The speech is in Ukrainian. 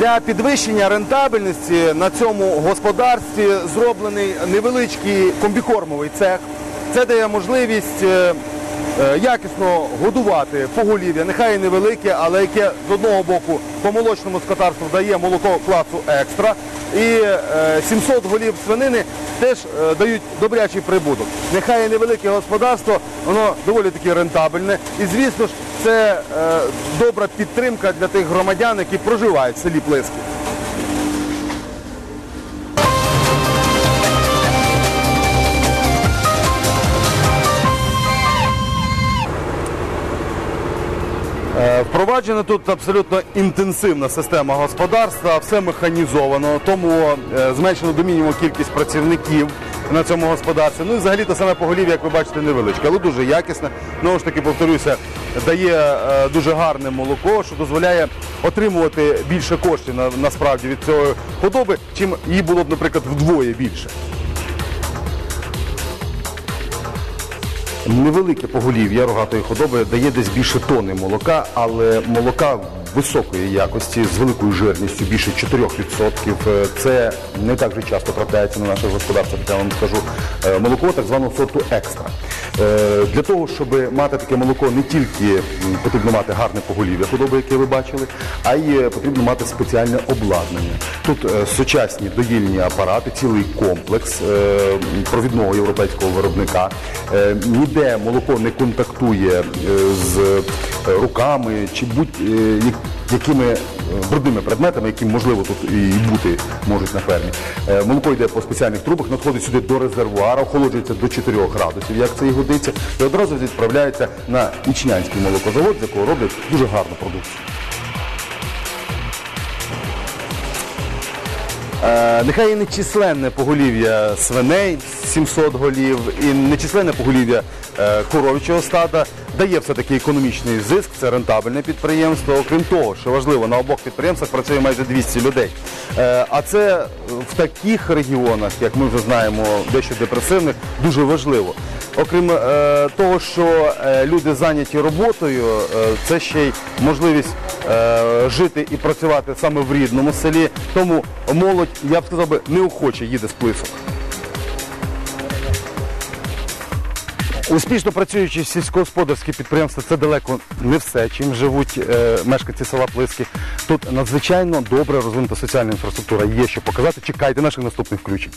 Для підвищення рентабельності на цьому господарстві зроблений невеличкий комбікормовий цех. Це дає можливість е, якісно годувати поголів'я, нехай і невелике, але яке з одного боку по молочному скотарству дає молоко класу екстра. І е, 700 голів свинини теж е, дають добрячий прибуток. Нехай і невелике господарство, воно доволі таки рентабельне. І звісно ж, це е, добра підтримка для тих громадян, які проживають в селі Плиски. Впроваджена тут абсолютно інтенсивна система господарства, все механізовано, тому е, зменшено до мінімуму кількість працівників на цьому господарстві. Ну і взагалі те саме поголів'я, як ви бачите, невеличке, але дуже якісне. Знову ж таки, повторюся, дає е, дуже гарне молоко, що дозволяє отримувати більше коштів насправді від цієї худоби, чим її було б, наприклад, вдвоє більше. Невелике поголів'я рогатої худоби дає десь більше тони молока, але молока високої якості з великою жирністю, більше 4%. Е, Це не так же часто трапляється на наших господарствах, я вам скажу. Е, Молоко так званого сорту екстра. Е, Для того, щоб мати таке молоко, не тільки потрібно мати гарне поголів'я худоби, яке ви бачили, а й е, потрібно мати спеціальне обладнання. Тут е, сучасні доїльні апарати, цілий комплекс провідного європейського виробника. Ніде молоко не контактує з руками чи будь-якими брудними предметами, які можливо тут і бути можуть на фермі. Е, Молоко йде по спеціальних трубах, надходить сюди до резервуара, охолоджується до 4 градусів, як це і годиться, і одразу відправляється на Ічнянський молокозавод, з якого роблять дуже гарну продукцію. Е, Нехай і нечисленне поголів'я свиней 700 голів, і нечисленне поголів'я е, коров'ячого стада дає все-таки економічний зиск, це рентабельне підприємство. Окрім того, що важливо, на обох підприємствах працює майже 200 людей. Е, А це в таких регіонах, як ми вже знаємо, дещо депресивних, дуже важливо. Окрім е, того, що люди зайняті роботою, це ще й можливість жити і працювати саме в рідному селі. Тому молодь, я б сказав би, неохоче їде з плисок. Успішно працюючі сільськогосподарські підприємства це далеко не все, чим живуть е, мешканці села Плиски. Тут надзвичайно добре розвинута соціальна інфраструктура. Є що показати. Чекайте наших наступних включень.